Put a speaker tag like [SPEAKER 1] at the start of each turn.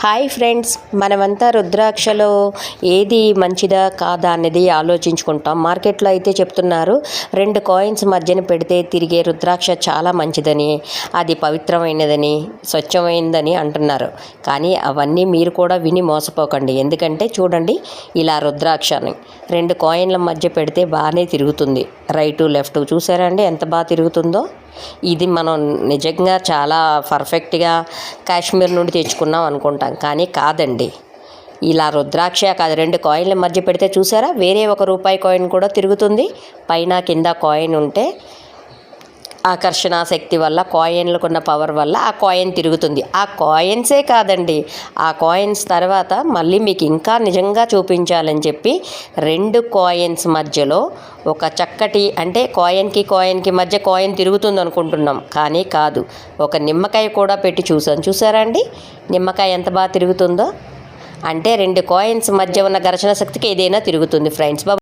[SPEAKER 1] Hi friends మనమంతా రుద్రాక్షలో ఏది మంచిదా కాదా అనేది ఆలోచించుకుంటాం. మార్కెట్లో అయితే చెప్తున్నారు రెండు కాయిన్స్ మధ్యన పెడితే తిరిగే రుద్రాక్ష చాలా మంచిదని అది పవిత్రమైనదని స్వచ్ఛమైనదని అంటున్నారు. కానీ అవన్నీ మీరు కూడా విని మోసపోకండి. ఎందుకంటే చూడండి ఇలా రుద్రాక్షని రెండు కాయిన్ల మధ్య పెడితే బాగానే తిరుగుతుంది. రైటు లెఫ్ట్ చూసారా అండి ఎంత బాగా తిరుగుతుందో? ఇది మనం నిజంగా చాలా పర్ఫెక్ట్గా కాశ్మీర్ నుండి తెచ్చుకున్నాం అనుకుంటాం. కానీ కాదండి. ఇలా రుద్రాక్ష కాదు రెండు కాయిన్ల మధ్య పెడితే చూసారా? వేరే ఒక రూపాయి కాయిన్ కూడా తిరుగుతుంది. పైన కింద కాయిన్ ఉంటే ఆకర్షణ శక్తి వల్ల కాయిన్లకున్న పవర్ వల్ల ఆ కాయిన్ తిరుగుతుంది. ఆ కాయిన్సే కాదండి. ఆ కాయిన్స్ తర్వాత మళ్ళీ మీకు ఇంకా నిజంగా చూపించాలని చెప్పి రెండు కాయిన్స్ మధ్యలో ఒక చక్కటి అంటే కాయిన్కి కాయిన్కి మధ్య కాయిన్ తిరుగుతుంది అనుకుంటున్నాం. కానీ కాదు. ఒక నిమ్మకాయ కూడా పెట్టి చూసాను చూసారా అండి? నిమ్మకాయ ఎంత బాగా తిరుగుతుందో? అంటే రెండు కాయిన్స్ మధ్య ఉన్న ఘర్షణ శక్తికి ఏదైనా తిరుగుతుంది ఫ్రెండ్స్ బాబు